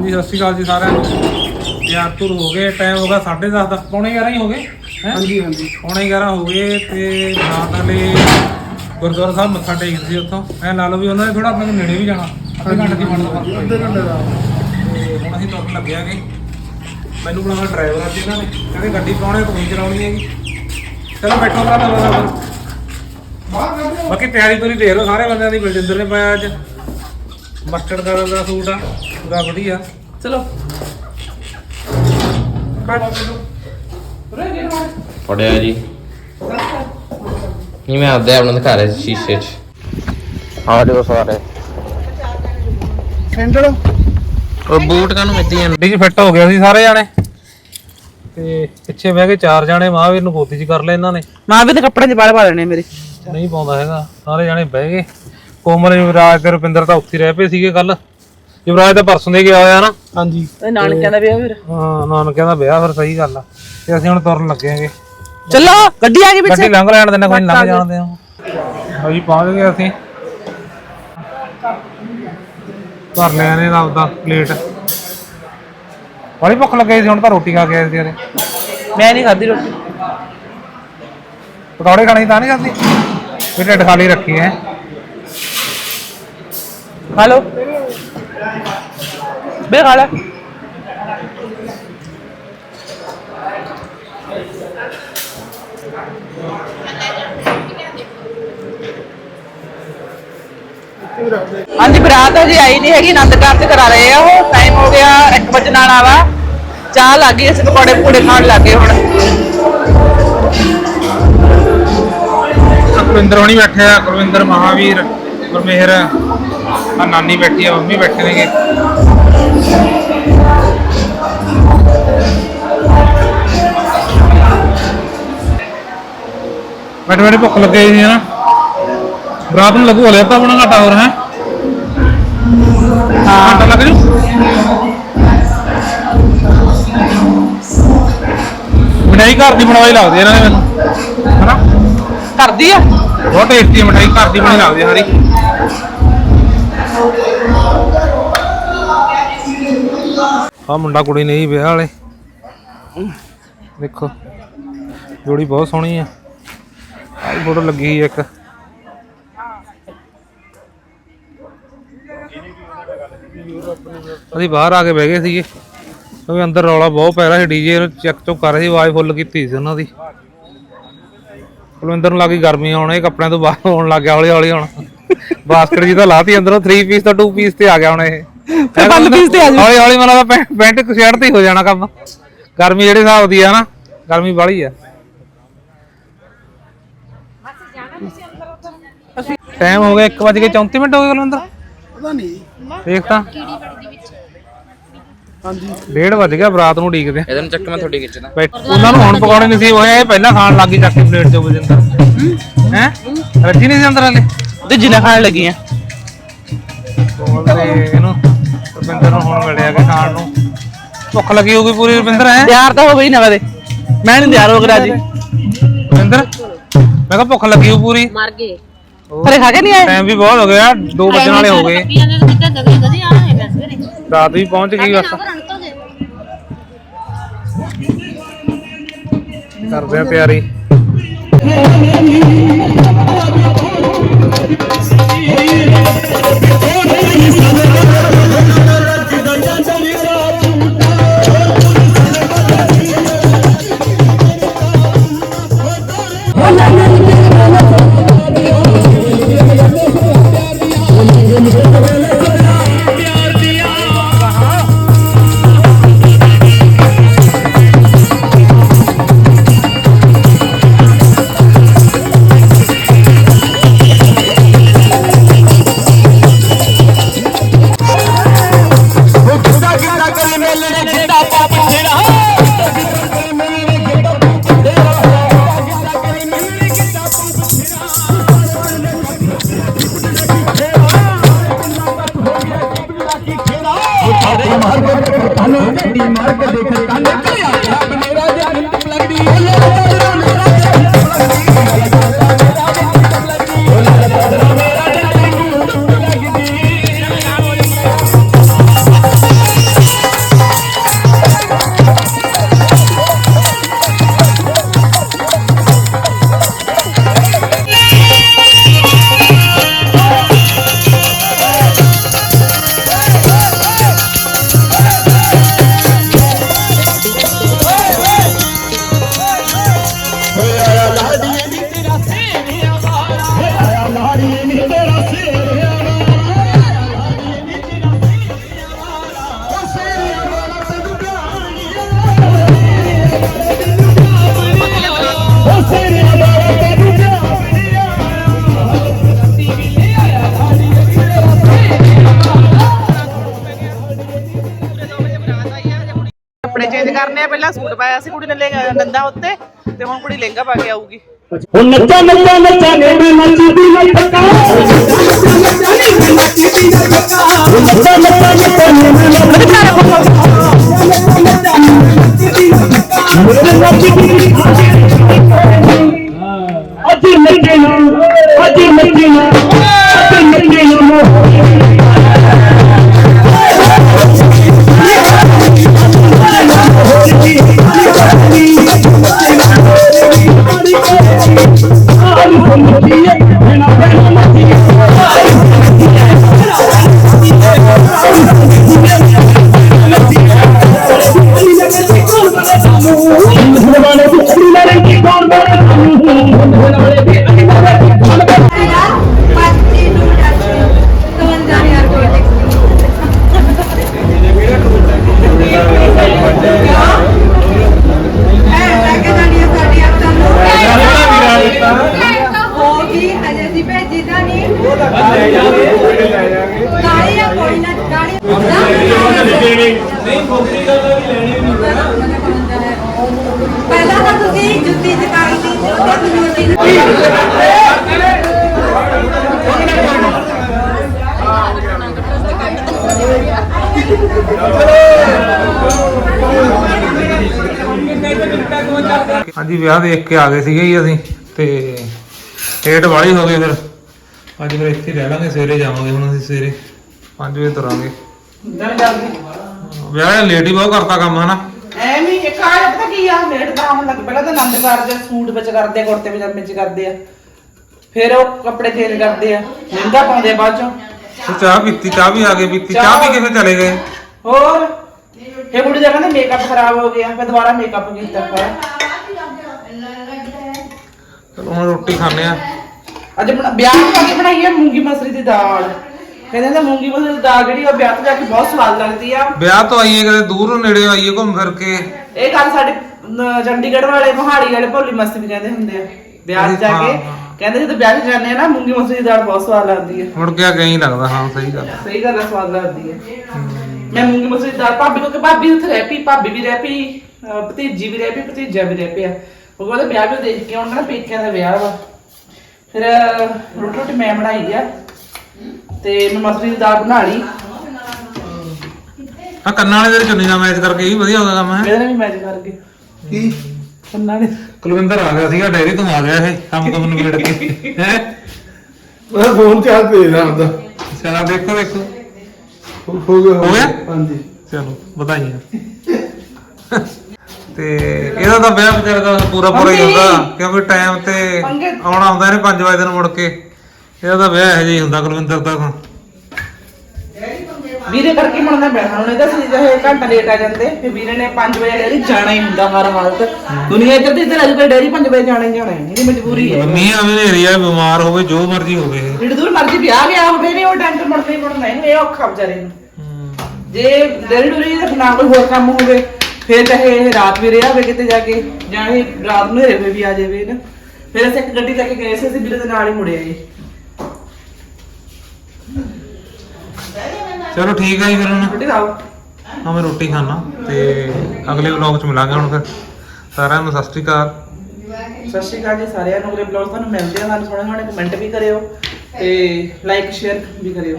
ਹਾਂਜੀ ਸਤਿ ਸ਼੍ਰੀ ਅਕਾਲ ਜੀ ਸਾਰਿਆਂ ਨੂੰ। ਯਾਰ ਤੁਰ ਹੋ ਗਏ ਟਾਈਮ ਹੋ ਗਿਆ 10:30 ਦਸ ਪੌਣੇ 11 ਹੀ ਹੋ ਗਏ ਹੈਂ? ਹਾਂਜੀ ਹਾਂਜੀ। ਪੌਣੇ 11 ਹੋ ਗਏ ਤੇ ਨਾਲ ਨਾਲੇ ਗੁਰਦੁਆਰਾ ਸਾਹਿਬ ਮੱਥਾ ਟੇਕਦੇ ਸੀ ਉੱਥੋਂ। ਐ ਲਾ ਲਓ ਵੀ ਉਹਨਾਂ ਨੇ ਥੋੜਾ ਆਪਣੇ ਨੇੜੇ ਵੀ ਜਾਣਾ। ਅੱਧੇ ਘੰਟੇ ਦੀ ਮੰਨ ਲਓ ਅੱਧੇ ਘੰਟੇ ਦਾ। ਤੇ ਹੁਣ ਅਸੀਂ ਤੁਰਨ ਲੱਗੇ ਆਗੇ। ਮੈਨੂੰ ਬਣਾਉਣਾ ਡਰਾਈਵਰ ਅੱਜ ਇਹਨਾਂ ਨੇ। ਕਹਿੰਦੇ ਗੱਡੀ ਪਾਉਣੇ ਤੂੰ ਹੀ ਚਲਾਉਣੀ ਹੈਗੀ। ਚਲੋ ਬੈਠੋ ਭਰਾ ਬਾਕੀ ਤਿਆਰੀ ਤੁਰੀ ਦੇਖ ਲਓ ਸਾਰੇ ਬੰਦਿਆਂ ਦੀ ਬਲਜਿੰਦਰ ਨੇ ਪਾਇਆ ਅੱਜ। ਮਸਟਰਡ ਕਲਰ ਦਾ ਸੂਟ ਆ ਪੂਰਾ ਵਧੀਆ। ਚਲੋ। ਪੜਿਆ ਜੀ। ਨਹੀਂ ਮੈਂ ਆਪਦੇ ਆਪ ਨੂੰ ਦਿਖਾ ਰਿਹਾ ਸੀ ਸ਼ੀਸ਼ੇ 'ਚ। ਆ ਦੇਖੋ ਸਾਰੇ। ਸੈਂਡਲ ਉਹ ਬੂਟ ਕਾਨੂੰ ਮਿੱਦੀ ਜਾਂਦੇ। 'ਚ ਫਿੱਟ ਹੋ ਗਿਆ ਸੀ ਸਾਰੇ ਜਾਣੇ। ਤੇ ਪਿੱਛੇ ਬਹਿ ਕੇ ਚਾਰ ਜਾਣੇ ਮਹਾਂਵੀਰ ਨੂੰ ਗੋਦੀ 'ਚ ਕਰ ਲਿਆ ਇਹਨਾਂ ਨੇ। ਮਾਂ ਵੀ ਤੇ ਕੱਪੜੇ ਚ ਬਾਲ ਪਾ ਲੈਣੇ ਮੇਰੇ। ਨਹੀਂ ਪਾਉਂਦਾ ਹੈਗਾ। ਸਾਰੇ ਜਾਣੇ ਬਹਿ ਗਏ। ਕੋਮਲ ਯੁਵਰਾਜ ਤੇ ਰੁਪਿੰਦਰ ਤਾਂ ਉੱਥੇ ਹੀ ਰਹਿ ਪਏ ਸੀਗੇ ਕੱਲ ਯੁਵਰਾਜ ਤਾਂ ਪਰਸੋਂ ਦੇ ਗਿਆ ਹੋਇਆ ਨਾ। ਹਾਂਜੀ। ਇਹ ਨਾਨਕਿਆਂ ਦਾ ਵਿਆਹ ਫਿਰ? ਹਾਂ ਨਾਨਕਿਆਂ ਦਾ ਵਿਆਹ ਫਿਰ ਸਹੀ ਗੱਲ ਆ। ਤੇ ਅਸੀਂ ਹੁਣ ਤੁਰਨ ਲੱਗੇ ਆਂਗੇ ਚਲੋ ਗੱਡੀ ਆ ਗਈ ਗੱਡੀ ਲੰਘ ਲੈਣ ਦੇਣਾ ਕੋਈ ਨੀ ਲੰਘ ਜਾਣਦੇ ਹਾਂ। ਅਸੀਂ ਪਹੁੰਚ ਗਏ ਅਸੀਂ। ਘਰ ਲੈ ਆਨੇ ਦਾ ਆਪਦਾ ਪਲੇਟ। ਬੜੀ ਭੁੱਖ ਲੱਗੀ ਸੀ ਹੁਣ ਤਾਂ ਰੋਟੀ ਖਾ ਕੇ ਆਏ ਸੀ ਯਾਰੇ ਮੈਂ ਨਹੀਂ ਖਾਦੀ ਰੋਟੀ। ਪਕੌੜੇ ਖਾਣੇ ਤਾਂ ਨਹੀਂ ਜਾਂਦੀ ਵੀ ਢਿੱਡ ਖਾਲੀ ਰੱਖੀ ਹੈ। ਖਾ ਲਓ ਬੇ ਖਾ ਲੈ ਹਾਂਜੀ, ਬਰਾਤ ਹਜੇ ਆਈ ਨਹੀਂ ਹੈਗੀ, ਆਨੰਦ ਕਾਰਜ ਕਰਾ ਰਹੇ ਆ ਉਹ। ਟਾਈਮ ਹੋ ਗਿਆ 1 ਵਜੇ ਨਾਲ ਆਵਾ। ਚਾਹ ਲੱਗ ਗਈ, ਅਸੀਂ ਪਕੌੜੇ ਪੂੜੇ ਖਾਣ ਲੱਗੇ ਹੁਣ। ਕੁਲਵਿੰਦਰ ਹੋਣੀ ਬੈਠੇ ਆ ਕੁਲਵਿੰਦਰ ਮਹਾਵੀਰ, ਗੁਰਮੇਹਰ। ਆ ਨਾਨੀ ਬੈਠੀ ਆ ਮੰਮੀ ਬੈਠੇ ਨੇਗੇ। ਬੈਠੇ ਬੈਠੇ ਭੁੱਖ ਲੱਗੇ ਜੀ ਨਾ। ਰਾਤ ਨੂੰ ਲੱਗੂ ਹਲੇ ਤਾਂ ਬਣਾ ਘਾਟਾ ਹੋਰ ਹੈ? ਹਾਂ। ਘੰਟਾ ਲੱਗ ਜੂ? ਮਠਾਈ ਘਰ ਦੀ ਬਣਵਾਈ ਲੱਗਦੀ ਇਹਨਾਂ ਨੇ ਮੈਨੂੰ ਹਨਾ? ਕਰਦੀ ਆ? ਬਹੁਤ ਟੇਸਟੀ ਮਠਾਈ ਘਰ ਦੀ ਬਣੀ ਲੱਗਦੀ ਸਾਰੀ ਆ ਮੁੰਡਾ ਕੁੜੀ ਨਹੀਂ ਵਿਆਹ ਵਾਲੇ। ਦੇਖੋ, ਜੋੜੀ ਬਹੁਤ ਸੋਹਣੀ ਆ। ਆਹ ਫੋਟੋ ਲੱਗੀ ਸੀ ਇੱਕ। ਅਸੀਂ ਬਾਹਰ ਆ ਕੇ ਬਹਿ ਗਏ ਸੀਗੇ। ਕਿਉਂਕਿ ਅੰਦਰ ਰੌਲਾ ਬਹੁਤ ਪੈ ਰਿਹਾ ਸੀ। ਡੀਜੇ ਚੈੱਕ ਚੁੱਕ ਕਰ ਰਹੇ ਸੀ, ਆਵਾਜ਼ ਫੁੱਲ ਕੀਤੀ ਸੀ ਉਹਨਾਂ ਦੀ। ਕੁਲਵਿੰਦਰ ਨੂੰ ਲੱਗੀ ਗਰਮੀ ਆਉਣ ਇਹ ਕੱਪੜਿਆਂ ਤੋਂ ਬਾਹਰ ਆਉਣ ਲੱਗ ਗਿਆ ਹੌਲੀ ਹੌਲੀ ਹੁਣ। ਬਾਸਕਟ ਜੀ ਤਾਂ ਲਾਤੀ ਅੰਦਰੋਂ 3 ਪੀਸ ਤੋਂ 2 ਪੀਸ ਤੇ ਆ ਗਿਆ ਹੁਣ ਇਹ। one piece ਤੇ ਆ ਜਾਊ। ਹੌਲੀ ਹੌਲੀ ਮਨ ਦਾ ਪੈਂਟ ਸ਼ਰਟ ਤੇ ਹੀ ਹੋ ਜਾਣਾ ਕੰਮ। ਗਰਮੀ ਜਿਹੜੇ ਹਿਸਾਬ ਦੀ ਆ ਨਾ ਗਰਮੀ ਬਾਹਲੀ ਆ। ਟਾਈਮ ਹੋ ਗਿਆ 1:34 ਮਿੰਟ ਹੋ ਗਏ ਕੁਲਵਿੰਦਰ ਪਤਾ ਨਹੀਂ। ਦੇਖ ਤਾਂ। ਹਾਂਜੀ। ਡੇਢ ਵੱਜ ਗਿਆ ਬਰਾਤ ਨੂੰ ਉਡੀਕਦੇ ਆ। ਇਹਦੇ ਨੂੰ ਚੱਕ ਮੈਂ ਤੁਹਾਡੀ ਖਿੱਚਦਾ ਉਹਨਾਂ ਨੂੰ ਹੁਣ ਪਕੌੜੇ ਨਸੀਬ ਹੋਏ ਇਹ ਪਹਿਲਾਂ ਖਾਣ ਲੱਗੀ ਚੱਕ ਕੇ ਪਲੇਟ ਚੋਂ ਬਜਿੰਦਰ ਹੈ? ਰੱਜੀ ਨਹੀਂ ਸੀ ਅੰਦਰ ਹਲੇ। ਤੇ ਜਿੰਨਾ ਖਾਣ ਲੱਗੀ ਆ ਤੇ ਇਹਨੂੰ? ਰੁਪਿੰਦਰ ਨੂੰ ਹੁਣ ਮਿਲਿਆ ਕਿ ਖਾਣ ਨੂੰ? ਭੁੱਖ ਲੱਗੀ ਹੋਊਗੀ ਪੂਰੀ ਰੁਪਿੰਦਰ ਹੈ? ਤਿਆਰ ਤਾਂ ਹੋ ਗਈ ਨਾ ਕਦੇ ਮੈਂ ਨਹੀਂ ਤਿਆਰ ਹੋ ਗਿਆ ਜੀ ਰੁਪਿੰਦਰ ਮੈਂ ਕਿਹਾ ਭੁੱਖ ਲੱਗੀ ਹੋਊ ਪੂਰੀ। ਮਰ ਗਏ। ਘਰੇ ਖਾ ਕੇ ਨਹੀਂ ਆਏ? ਟਾਈਮ ਵੀ ਬਹੁਤ ਹੋ ਗਿਆ 2 ਵਜਣ ਵਾਲੇ ਹੋ ਗਏ। ਪੀਆਂ ਦੇ ਤਾਂ ਕਿੱਦਾਂ ਦਗੇ ਦਗੇ ਆਣਾ ਹੈਗਾ ਸਵੇਰੇ ਰਾਤ ਵੀ ਪਹੁੰਚ ਗਈ ਬਸ। ਕਰਦੇ ਆ ਤਿਆਰੀ। Oh, ਕੱਪੜੇ ਚੇਂਜ ਕਰਨੇ ਆ ਪਹਿਲਾਂ, ਸੂਟ ਪਾਇਆ ਸੀ ਕੁੜੀ ਨੇ ਲਹਿੰਗਾ ਨੰਦਾ ਉੱਤੇ, ਤੇ ਹੁਣ ਕੁੜੀ ਲਹਿੰਗਾ ਪਾ ਕੇ ਆਊਗੀ। ਉਹ ਨੱਚਾ ਨੱਚਾ ਨੱਚਾ ਨੇ ਮੈਂ ਨੱਚਦੀ ਨਾ ਟੱਕਾ ਨੱਚਾ ਨੱਚਾ ਨੇ ਮੈਂ ਨੱਚਦੀ ਨਾ ਟੱਕਾ ਨੱਚਾ ਨੱਚਾ ਨੱਚਾ ਨੇ ਮੈਂ ਨੱਚਦੀ ਨਾ ਟੱਕਾ ਮੇਰੇ ਨੱਚਦੀ ਅੱਜ Yeah. ਪਹਿਲਾਂ ਤਾਂ ਤੁਸੀਂ ਜੁੱਤੀ ਚਕਾਈ ਦੀ ਉਹਦੇ ਤੁਸੀਂ ਜੁੱਤੀ ਹਾਂਜੀ ਵਿਆਹ ਦੇਖ ਕੇ ਆ ਗਏ ਸੀਗੇ ਜੀ ਅਸੀਂ ਤੇ ਲੇਟ ਵਾਲੀ ਹੋ ਗਏ ਫਿਰ। ਅੱਜ ਫਿਰ ਇੱਥੇ ਰਹਿ ਲਾਂਗੇ ਸਵੇਰੇ ਜਾਵਾਂਗੇ ਹੁਣ ਅਸੀਂ ਸਵੇਰੇ। 5 ਵਜੇ ਤੁਰਾਂਗੇ। ਜਨ ਜਲਦੀ ਵਿਆਹ ਹੀ ਬਹੁਤ ਕਰਤਾ ਕੰਮ ਹਨਾ? ਐਵੇਂ ਹੀ ਇੱਕ ਆ ਪਤਾ ਕੀ ਆ? ਲੇਟ ਆਉਣ ਲੱਗ ਪਹਿਲਾਂ ਤਾਂ ਆਨੰਦ ਕਾਰਜ ਸੂਟ ਵਿੱਚ ਕਰਦੇ ਆ ਕੁੜਤੇ ਪਜਾਮੇ ਚ ਕਰਦੇ ਆ। ਫਿਰ ਉਹ ਕੱਪੜੇ ਚੇਂਜ ਕਰਦੇ ਆ। ਲਹਿੰਗਾ ਪਾਉਂਦੇ ਆ ਬਾਅਦ ਚੋਂ। ਤੇ ਚਾਹ ਪੀਤੀ ਚਾਹ ਵੀ ਆ ਗਏ ਪੀਤੀ। ਚਾਹ ਪੀ ਕੇ ਫਿਰ ਚਲੇ ਗਏ। ਹੋਰ? ਇਹ ਕੁੜੀ ਦਾ ਕਹਿੰਦੇ ਮੇਕਅਪ ਖਰਾਬ ਹੋ ਗਿਆ ਫਿਰ ਦੁਬਾਰਾ ਮੇਕਅਪ ਕੀਤਾ ਹੋਇਆ। ਚਲੋ ਹੁਣ ਰੋਟੀ ਖਾਣੇ ਆ। ਅੱਜ ਬਣਾ- ਵਿਆਹ ਤੋਂ ਆ ਕੇ ਬਣਾਈ ਹੈ ਮੂੰਗੀ ਮਸਰੀ ਦੀ ਦਾਲ। ਕਹਿੰਦੇ ਨੇ ਮੂੰਗੀ ਮਸਰੀ ਦੀ ਦਾਲ ਜਿਹੜੀ ਉਹ ਵਿਆਹ ਤੋਂ ਜਾ ਕੇ ਬਹੁਤ ਸਵਾਦ ਲੱਗਦੀ ਆ। ਵਿਆਹ ਤੋਂ ਆਈਏ ਕਦੇ ਦੂਰ ਨੇੜੇ ਆਈਏ ਘੁੰਮ ਫਿਰ ਕੇ। ਇਹ ਗੱਲ ਸਾਡੇ ਅਮ, ਚੰਡੀਗੜ੍ਹ ਵਾਲੇ ਮੋਹਾਲੀ ਵਾਲੇ ਭੋਲੀ ਮਸਤੀ ਵੀ ਕਹਿੰਦੇ ਹੁੰਦੇ ਆ ਵਿਆਹ 'ਚ ਜਾ ਕੇ। ਕਹਿੰਦੇ ਜਦੋਂ ਵਿਆਹ 'ਚ ਜਾਂਦੇ ਆ ਨਾ ਮੂੰਗੀ ਮਸਰੀ ਦੀ ਦਾਲ ਬਹੁਤ ਸਵਾਦ ਲੱਗਦੀ ਹੈ ਮੁੜ ਕੇ ਆ ਕੇ ਹੀ ਲੱਗਦਾ ਹਾਂ ਸਹੀ ਗੱਲ ਸਹੀ ਗੱਲ ਆ ਸਵਾਦ ਲੱਗਦੀ ਹੈ। ਮੈਂ ਮੂੰਗੀ ਮਸਰੀ ਦੀ ਦਾਲ ਭਾਬੀ ਕੋਲ ਭਾਬੀ ਉੱਥੇ ਰਹਿ ਪਈ ਭਾਬੀ ਵੀ ਰਹਿ ਪਈ ਅਹ ਭਤੀਜੀ ਵੀ ਰਹਿ ਪਈ ਭਤੀਜਾ ਵੀ ਰਹਿ ਪਿਆ। ਉਹ ਕਹਿੰਦਾ ਵਿਆਹ ਵੀ ਦੇਖ ਕੇ ਆਉਣਾ ਨਾ ਪੇਕਿਆਂ ਦਾ ਵਿਆਹ ਵਾ। ਫਿਰ ਅਹ, ਰੋਟੀ ਰੋਟੀ ਮੈਂ ਬਣਾਈ ਆ। ਤੇ ਮੈਂ ਮਸਰੀ ਦੀ ਦਾਲ ਬਣਾ ਲਈ। ਆ ਕੰਨਾਂ ਵਾਲੇ ਦੇ ਚੁੰਨੀ ਦਾ ਮੈਚ ਕਰਕੇ ਇਹ ਵੀ ਵਧੀਆ ਗਿਆ ਕੰਮ ਹੈ। ਇਹਦੇ ਨਾਲ ਵੀ ਮੈਚ ਕਰ ਗਏ ਕੀ? ਕੰਨਾਂ ਨੇ ਕੁਲਵਿੰਦਰ ਆ ਗਿਆ ਸੀਗਾ ਡੈਰੀ ਤੋਂ ਆ ਗਿਆ ਇਹ ਕੰਮ ਕੰਮ ਨਿਬੜ ਕੇ। ਹੈ? ਮੈਂ ਫੋਨ ਤੇ ਨਾ ਆਉਂਦਾ ਚਲਾ ਦੇਖੋ ਦੇਖੋ। ਹੋ ਗਿਆ ਹੋ ਗਿਆ? ਹਾਂਜੀ। ਚਲੋ ਵਧਾਈਆਂ। ਤੇ ਇਹਦਾ ਤਾਂ ਵਿਆਹ ਵਿਚਾਰੇ ਦਾ ਪੂਰਾ ਪੂਰਾ ਹੀ ਹੁੰਦਾ ਕਿਉਂਕਿ ਟਾਈਮ ਤੇ ਆਉਣਾ ਹੁੰਦਾ ਇਹਨੇ 5 ਵਜੇ ਦਿਨ ਮੁੜ ਕੇ। ਇਹਦਾ ਤਾਂ ਵਿਆਹ ਇਹੋ ਜਿਹਾ ਹੀ ਹੁੰਦਾ ਕੁਲਵਿੰਦਰ ਦਾ ਤਾਂ। ਵੀਰੇ ਕਰਕੇ ਮੁੜਨਾ ਪੈਣਾ ਹੁਣ ਇਹਦਾ ਸੀ ਜੇ ਘੰਟਾ ਲੇਟ ਆ ਜਾਂਦੇ ਫਿਰ ਵੀਰੇ ਨੇ 5 ਵਜੇ ਡੈਰੀ ਜਾਣਾ ਹੀ ਹੁੰਦਾ ਹਰ ਹਾਲਤ। ਦੁਨੀਆ ਇੱਧਰ ਦੀ ਇੱਧਰ ਅੱਜ ਡੈਰੀ 5 ਵਜੇ ਜਾਣਾ ਹੀ ਜਾਣਾ ਹੈ ਇਹਦੀ ਮਜਬੂਰੀ ਹੈ। ਮੀਂਹ ਆਵੇ ਏਰੀਆ ਬਿਮਾਰ ਹੋਵੇ ਜੋ ਮਰਜ਼ੀ ਹੋਵੇ ਜਿਹੜੇ ਦੂਰ ਮਰਜ਼ੀ ਵਿਆਹ ਗਿਆ ਹੋਵੇ ਨਹੀਂ ਉਹ ਟਾਈਮ ਤੇ ਮੁੜਨਾ ਹੀ ਮੁੜਨਾ ਇਹ ਔਖਾ ਵਿਚਾਰੇ ਨੂੰ। ਜੇ ਡੈਰੀ ਡੂਰੀ ਦਾ ਨਾ ਕੋਈ ਹੋਰ ਕੰਮ ਹੋਵੇ ਫਿਰ ਚਾਹੇ ਇਹ ਰਾਤ ਵੀ ਰਿਹਾ ਹੋਵੇ ਕਿਤੇ ਜਾ ਕੇ ਜਾਂ ਇਹ ਰਾਤ ਨੂੰ ਹਨੇਰੇ ਵੀ ਆ ਜਾਵੇ ਨਾ। ਫਿਰ ਅਸੀਂ ਇੱਕ ਗੱਡੀ ਲੈ ਕੇ ਗਏ ਸੀ ਅਸੀਂ ਵੀਰੇ ਦੇ ਨਾਲ ਹੀ ਮੁੜੇ ਆਏ ਚਲੋ ਠੀਕ ਹੈ ਜੀ ਫਿਰ ਹੁਣ। ਰੋਟੀ ਖਾਓ। ਹਾਂ ਮੈਂ ਰੋਟੀ ਖਾਣਾ ਤੇ ਅਗਲੇ ਵਲੌਗ 'ਚ ਮਿਲਾਂਗੇ ਹੁਣ ਫਿਰ। ਸਾਰਿਆਂ ਨੂੰ ਸਤਿ ਸ਼੍ਰੀ ਅਕਾਲ। ਸਤਿ ਸ਼੍ਰੀ ਅਕਾਲ ਜੀ ਸਾਰਿਆਂ ਨੂੰ। ਅਗਲੇ ਬਲੌਗ ਤੁਹਾਨੂੰ ਮਿਲਦੇ ਆ ਸਾਨੂੰ ਸੋਹਣੇ ਸੋਹਣੇ ਕਮੈਂਟ ਵੀ ਕਰਿਓ ਤੇ ਲਾਈਕ ਸ਼ੇਅਰ ਵੀ ਕਰਿਓ।